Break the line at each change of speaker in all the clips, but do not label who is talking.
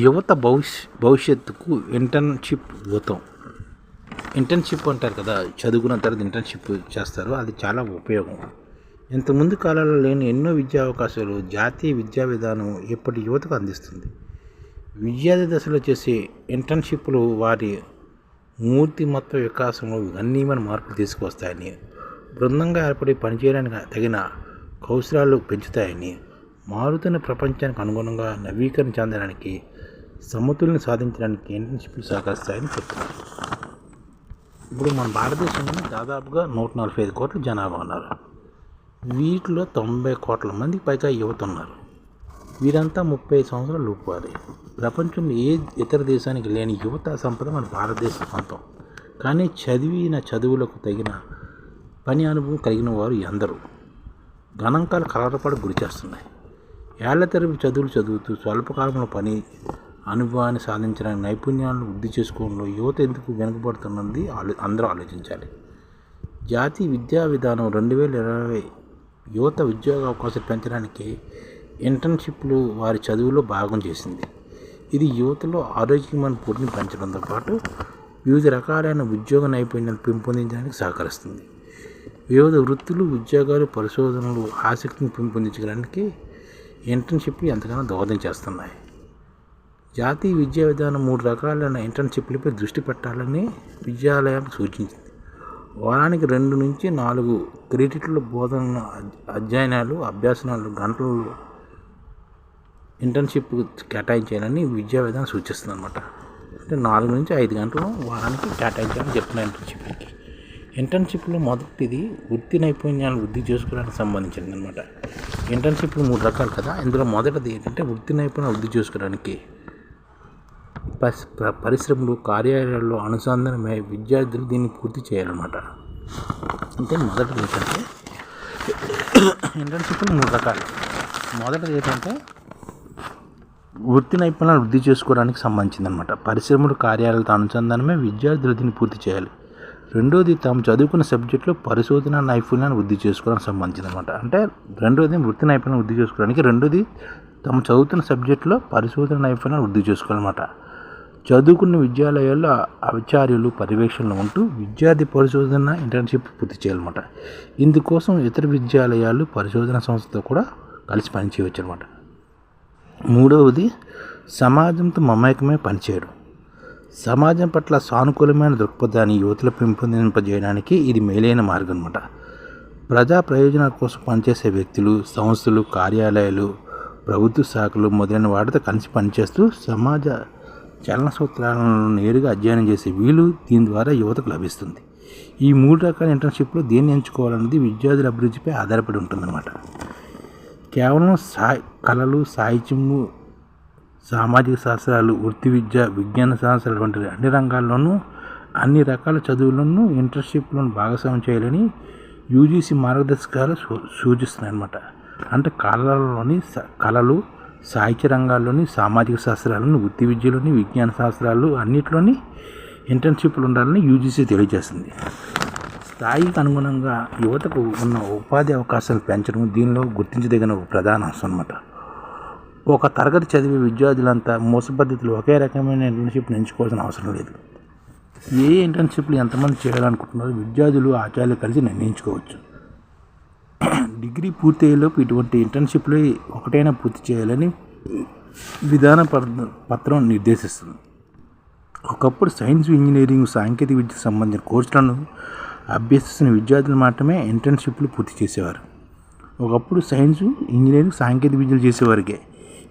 యువత భవిష్ భవిష్యత్తుకు internship యువతం internship అంటారు కదా చదువుకున్న తర్వాత ఇంటర్న్షిప్ చేస్తారు అది చాలా ఉపయోగం. ఇంతకుముందు కాలంలో లేని ఎన్నో విద్యా అవకాశాలు జాతీయ విద్యా విధానం ఇప్పటి యువతకు అందిస్తుంది. విద్యార్థి దశలో చేసే ఇంటర్న్షిప్లు వారి మూర్తిమత్వ వికాసంలో గణనీయమైన మార్పులు తీసుకువస్తాయని బృందంగా ఏర్పడి పనిచేయడానికి తగిన కౌశలాలు పెంచుతాయని మారుతున్న ప్రపంచానికి అనుగుణంగా నవీకరణ చెందడానికి సమతుల్యం సాధించడానికి ఇంటర్న్షిప్లు సహకరిస్తాయని చెప్తున్నారు. ఇప్పుడు మన భారతదేశంలో దాదాపుగా నూట నలభై ఐదు కోట్ల జనాభా ఉన్నారు. వీటిలో తొంభై కోట్ల మంది పైగా యువత ఉన్నారు. వీరంతా ముప్పై సంవత్సరాలు లోపువారి ప్రపంచంలో ఏ ఇతర దేశానికి లేని యువత సంపద మన భారతదేశ సొంతం కానీ చదివిన చదువులకు తగిన పని అనుభవం కలిగిన వారు ఎందరూ. గణాంకాలు కలవరపడి గురి చేస్తున్నాయి ఏళ్ళ తరపు చదువులు చదువుతూ స్వల్పకాలంలో పని అనుభవాన్ని సాధించడానికి నైపుణ్యాలను వృద్ధి చేసుకోవడంలో యువత ఎందుకు వెనుకబడుతున్నది ఆలో అందరూ ఆలోచించాలి. జాతీయ విద్యా విధానం రెండు వేల ఇరవై యువత ఉద్యోగ అవకాశాలు పెంచడానికి ఇంటర్న్షిప్లు వారి చదువులో భాగం చేసింది. ఇది యువతలో ఆరోగ్యమైన పోటీని పెంచడంతో పాటు వివిధ రకాలైన ఉద్యోగ నైపుణ్యాలు పెంపొందించడానికి సహకరిస్తుంది. వివిధ వృత్తులు ఉద్యోగాలు పరిశోధనలు ఆసక్తిని పెంపొందించడానికి ఇంటర్న్షిప్లు ఎంతగానో దోహదం చేస్తున్నాయి. జాతీయ విద్యా విధానం మూడు రకాలైన ఇంటర్న్షిప్లపై దృష్టి పెట్టాలని విద్యాలయం సూచించింది. వారానికి రెండు నుంచి నాలుగు క్రెడిట్ల బోధన అధ్యయనాలు అభ్యాసనాలు గంటలు ఇంటర్న్షిప్ కేటాయించాలని విద్యా విధానం సూచిస్తుంది అనమాట అంటే నాలుగు నుంచి ఐదు గంటలు వారానికి కేటాయించాలని చెప్తున్నా ఇంటర్న్షిప్కి ఇంటర్న్షిప్లో మొదటిది వృత్తి నైపుణ్యాలు వృద్ధి చేసుకోవడానికి సంబంధించింది అనమాట ఇంటర్న్షిప్లు మూడు రకాలు కదా? ఇందులో మొదటిది ఏంటంటే వృత్తి నైపుణ్యాలు వృద్ధి చేసుకోవడానికి. పరిశ్రమలు కార్యాలయాల్లో అనుసంధానమై విద్యార్థులు దీన్ని పూర్తి చేయాలన్నమాట. అంటే మొదటిది ఏంటంటే ఇంటర్న్షిప్లు మూడు రకాలు. మొదటిది ఏంటంటే వృత్తి నైపుణ్యాలు వృద్ధి చేసుకోవడానికి సంబంధించింది అనమాట పరిశ్రమలు కార్యాలయాలతో అనుసంధానమే విద్యార్థులు దీన్ని పూర్తి చేయాలి. రెండోది తాము చదువుకున్న సబ్జెక్టులో పరిశోధన నైపుణ్యాన్ని వృద్ధి చేసుకోవడానికి సంబంధించింది అనమాట అంటే రెండోది వృత్తి నైపుణ్యం వృద్ధి చేసుకోవడానికి. రెండోది తాము చదువుతున్న సబ్జెక్టులో పరిశోధన నైపుణ్యాన్ని వృద్ధి చేసుకోవాలన్నమాట. చదువుకున్న విద్యాలయాల్లో ఆచార్యులు పర్యవేక్షణలో ఉంటూ విద్యార్థి పరిశోధన ఇంటర్న్షిప్ పూర్తి చేయాలన్నమాట. ఇందుకోసం ఇతర విద్యాలయాలు పరిశోధన సంస్థతో కూడా కలిసి పనిచేయవచ్చు అనమాట మూడవది సమాజంతో మమేకమే పనిచేయడం. సమాజం పట్ల సానుకూలమైన దృక్పథాన్ని యువతలు పెంపొందింపజేయడానికి ఇది మేలైన మార్గం అనమాట ప్రజా ప్రయోజనాల కోసం పనిచేసే వ్యక్తులు సంస్థలు కార్యాలయాలు ప్రభుత్వ శాఖలు మొదలైన వాటితో కలిసి పనిచేస్తూ సమాజ చలన సూత్రాలను నేరుగా అధ్యయనం చేసే వీలు దీని ద్వారా యువతకు లభిస్తుంది. ఈ మూడు రకాల ఇంటర్న్షిప్లో దేన్ని ఎంచుకోవాలన్నది విద్యార్థుల అభివృద్ధిపై ఆధారపడి ఉంటుందన్నమాట. కేవలం సా కళలు సాహిత్యము సామాజిక శాస్త్రాలు వృత్తి విద్య విజ్ఞాన శాస్త్రాలు వంటి అన్ని రంగాల్లోనూ అన్ని రకాల చదువులను ఇంటర్న్షిప్లను భాగస్వామ్యం చేయాలని యూజీసీ మార్గదర్శకాలు సూ సూచిస్తున్నాయి అన్నమాట అంటే కళలలోని స- కళలు సాహిత్య రంగాల్లోని సామాజిక శాస్త్రాలను వృత్తి విద్యలోని విజ్ఞాన శాస్త్రాలు అన్నిట్లోని ఇంటర్న్షిప్లు ఉండాలని యూజీసీ తెలియజేస్తుంది స్థాయికి అనుగుణంగా యువతకు ఉన్న ఉపాధి అవకాశాలు పెంచడం దీనిలో గుర్తించదగిన ఒక ప్రధాన అంశం అనమాట ఒక తరగతి చదివే విద్యార్థులంతా మూస పద్ధతిలో ఒకే రకమైన ఇంటర్న్షిప్ ఎంచుకోవాల్సిన అవసరం లేదు. ఏ ఇంటర్న్షిప్లు ఎంతమంది చేయాలనుకుంటున్నారో విద్యార్థులు ఆచార్యులు కలిసి నిర్ణయించుకోవచ్చు. డిగ్రీ పూర్తయ్యేలోపు ఇటువంటి ఇంటర్న్షిప్లు ఒకటైనా పూర్తి చేయాలని విధాన పత్రం నిర్దేశిస్తుంది. ఒకప్పుడు సైన్స్ ఇంజనీరింగ్ సాంకేతిక విద్యకు సంబంధించిన కోర్సులను అభ్యసిస్తున్న విద్యార్థులు మాత్రమే ఇంటర్న్షిప్లు పూర్తి చేసేవారు. ఒకప్పుడు సైన్స్ ఇంజనీరింగ్ సాంకేతిక విద్యలు చేసేవారికే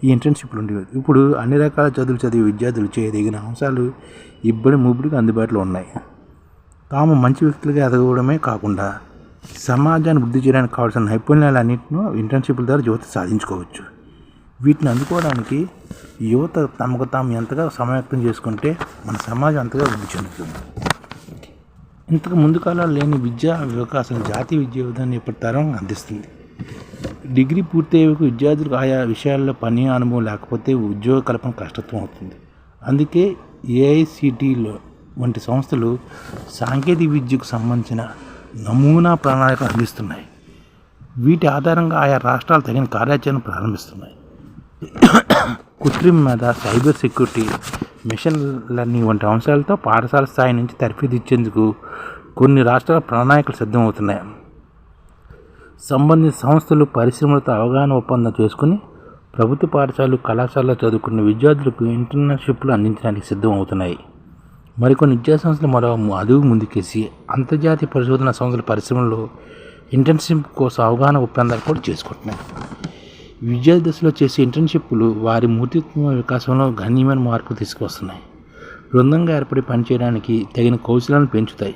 ఈ ఇంటర్న్షిప్లు ఉండేవి. ఇప్పుడు అన్ని రకాల చదువులు చదివే విద్యార్థులు చేయదగిన అంశాలు ఇబ్బడి ముబ్బడికి అందుబాటులో ఉన్నాయి. తాము మంచి వ్యక్తులుగా ఎదగడమే కాకుండా సమాజాన్ని వృద్ధి చేయడానికి కావాల్సిన నైపుణ్యాలన్నింటినూ ఇంటర్న్షిప్ల ద్వారా యువత సాధించుకోవచ్చు. వీటిని అందుకోవడానికి యువత తమకు తాము ఎంతగా సమయక్తం చేసుకుంటే మన సమాజం అంతగా వృద్ధి చెందుతుంది. ఇంతకు ముందు కాలాలు లేని విద్యా అవకాశాలు జాతీయ విద్యా విధానం ఇప్పటి తరం అందిస్తుంది. డిగ్రీ పూర్తయ్యేకు విద్యార్థులకు ఆయా విషయాల్లో పని అనుభవం లేకపోతే ఉద్యోగ కల్పన కష్టత్వం అవుతుంది. అందుకే ఏఐసిటిలో వంటి సంస్థలు సాంకేతిక విద్యకు సంబంధించిన నమూనా ప్రణాళికలు అందిస్తున్నాయి. వీటి ఆధారంగా ఆయా రాష్ట్రాలు తగిన కార్యాచరణ ప్రారంభిస్తున్నాయి. కృత్రిమ మీద సైబర్ సెక్యూరిటీ మిషన్ లెర్నింగ్ వంటి అంశాలతో పాఠశాల స్థాయి నుంచి తరఫీదు ఇచ్చేందుకు కొన్ని రాష్ట్రాల ప్రణాళికలు సిద్ధమవుతున్నాయి. సంబంధిత సంస్థలు పరిశ్రమలతో అవగాహన ఒప్పందం చేసుకుని ప్రభుత్వ పాఠశాలలు కళాశాలలో చదువుకున్న విద్యార్థులకు ఇంటర్న్షిప్లు అందించడానికి సిద్ధం అవుతున్నాయి మరికొన్ని విద్యాసంస్థలు మరో అదుగు ముందుకేసి అంతర్జాతీయ పరిశోధన సంస్థల పరిశ్రమలో ఇంటర్న్షిప్ కోసం అవగాహన ఒప్పందాలు కూడా చేసుకుంటున్నాయి. విద్యార్థి దశలో చేసే ఇంటర్న్షిప్లు వారి మూర్తిత్వ వికాసంలో గణనీయమైన మార్పు తీసుకువస్తున్నాయి. బృందంగా ఏర్పడి పనిచేయడానికి తగిన కౌశలాలను పెంచుతాయి.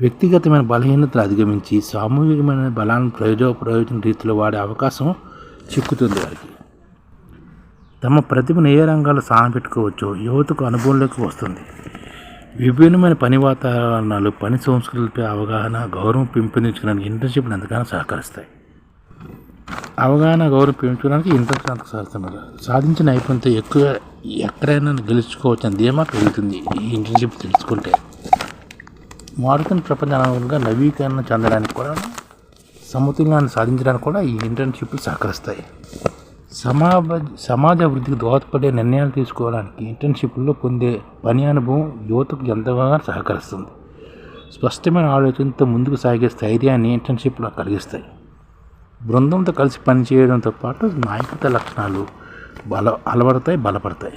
వ్యక్తిగతమైన బలహీనతలు అధిగమించి సామూహికమైన బలాన్ని ప్రయోజన ప్రయోజన రీతిలో వాడే అవకాశం చిక్కుతుంది వారికి. తమ ప్రతిభను ఏ రంగాల్లో పెట్టుకోవచ్చో యువతకు అనుభవంలోకి వస్తుంది. విభిన్నమైన పని వాతావరణాలు పని సంస్కృతులపై అవగాహన గౌరవం పెంపొందించడానికి ఇంటర్న్షిప్లు ఎంతగానో సహకరిస్తాయి. అవగాహన గౌరవం పెంచుకోవడానికి ఇంటర్న్షిప్ సహకరిస్తున్నారు. సాధించిన నైపుణ్యత ఎక్కువ ఎక్కడైనా గెలుచుకోవచ్చని ధీమా పెరుగుతుంది ఈ ఇంటర్న్షిప్ తెలుసుకుంటే. మారుతున్న ప్రపంచంగా నవీకరణ చెందడానికి కూడా సమతుల్యాన్ని సాధించడానికి కూడా ఈ ఇంటర్న్షిప్లు సహకరిస్తాయి. సమాజ సమాజ అభివృద్ధికి దోహదపడే నిర్ణయాలు తీసుకోవడానికి ఇంటర్న్షిప్లో పొందే పని అనుభవం యువతకు ఎంతగానో సహకరిస్తుంది? స్పష్టమైన ఆలోచనతో ముందుకు సాగే స్థైర్యాన్ని ఇంటర్న్షిప్లో కలిగిస్తాయి. బృందంతో కలిసి పనిచేయడంతో పాటు నాయకత్వ లక్షణాలు బల అలవడతాయి బలపడతాయి.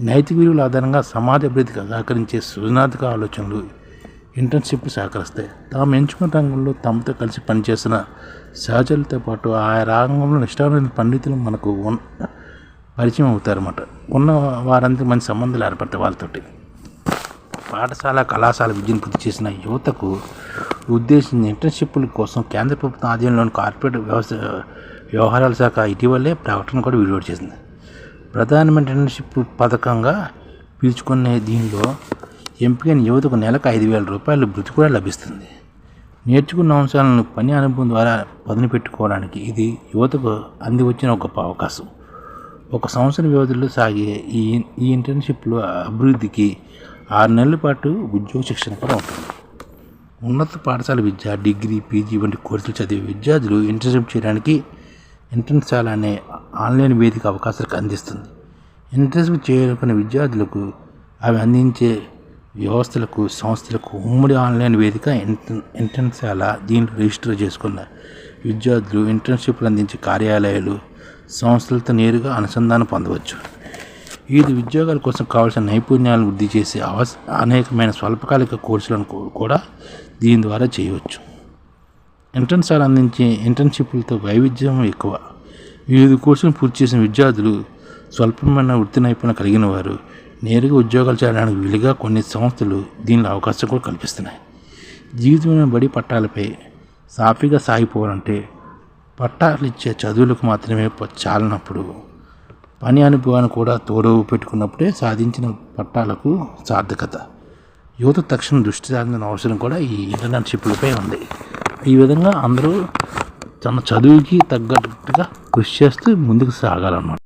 నైతిక విలువల ఆధారంగా సమాజ అభివృద్ధికి సహకరించే సృజనాత్మక ఆలోచనలు ఇంటర్న్షిప్ సహకరిస్తాయి తాము ఎంచుకున్న రంగంలో తమతో కలిసి పనిచేసిన సహచరులతో పాటు ఆ రంగంలో నిష్ఠామైన పండితులు మనకు పరిచయం అవుతారన్నమాట. ఉన్న వారంతా మంచి సంబంధాలు ఏర్పడతాయి వాళ్ళతోటి. పాఠశాల కళాశాల విద్యను పూర్తి చేసిన యువతకు ఉద్దేశించిన ఇంటర్న్షిప్ల కోసం కేంద్ర ప్రభుత్వం ఆధ్వర్యంలోని కార్పొరేట్ వ్యవస్థ వ్యవహారాల శాఖ ఇటీవలే ప్రకటన కూడా విడుదల చేసింది. ప్రధానమంత్రి ఇంటర్న్షిప్ పథకంగా పిలుచుకునే దీనిలో ఎంపికైన యువతకు నెలకు ఐదు వేల రూపాయలు బృతి కూడా లభిస్తుంది. నేర్చుకున్న అంశాలను పని అనుభవం ద్వారా పదును పెట్టుకోవడానికి ఇది యువతకు అంది వచ్చిన ఒక గొప్ప అవకాశం. ఒక సంవత్సరం వ్యవధిలో సాగే ఈ ఈ ఇంటర్న్షిప్లో అభివృద్ధికి ఆరు నెలల పాటు ఉద్యోగ శిక్షణ కూడా ఉంటుంది. ఉన్నత పాఠశాల విద్య డిగ్రీ పీజీ వంటి కోర్సులు చదివే విద్యార్థులు ఇంటర్న్షిప్ చేయడానికి ఇంటర్న్షాల అనే ఆన్లైన్ వేదిక అవకాశాలకు అందిస్తుంది. ఇంటర్న్షిప్ చేయాలనుకున్న విద్యార్థులకు అవి అందించే వ్యవస్థలకు సంస్థలకు ఉమ్మడి ఆన్లైన్ వేదిక ఇంటర్న్షాల దీంట్లో రిజిస్టర్ చేసుకున్న విద్యార్థులు ఇంటర్న్షిప్లు అందించే కార్యాలయాలు సంస్థలతో నేరుగా అనుసంధానం పొందవచ్చు. వివిధ ఉద్యోగాల కోసం కావాల్సిన నైపుణ్యాలను వృద్ధి చేసే అవస అనేకమైన స్వల్పకాలిక కోర్సులను కూడా దీని ద్వారా చేయవచ్చు. ఇంటర్న్షాలు అందించే ఇంటర్న్షిప్లతో వైవిధ్యం ఎక్కువ. వివిధ కోర్సులను పూర్తి చేసిన విద్యార్థులు స్వల్పమైన వృత్తి నైపుణ్యం కలిగిన వారు నేరుగా ఉద్యోగాలు చేయడానికి వీలుగా కొన్ని సంస్థలు దీనిలో అవకాశం కూడా కల్పిస్తున్నాయి. జీవితమైన బడి పట్టాలపై సాఫీగా సాగిపోవాలంటే పట్టాలు ఇచ్చే చదువులకు మాత్రమే చాలినప్పుడు పని అనుభవాన్ని కూడా తోడు పెట్టుకున్నప్పుడే సాధించిన పట్టాలకు సార్థకత. యువత తక్షణ దృష్టి సాధించిన అవసరం కూడా ఈ ఇంటర్న్షిప్లపై ఉంది. ఈ విధంగా అందరూ తన చదువుకి తగ్గట్టుగా కృషి చేస్తూ ముందుకు సాగాలన్నమాట.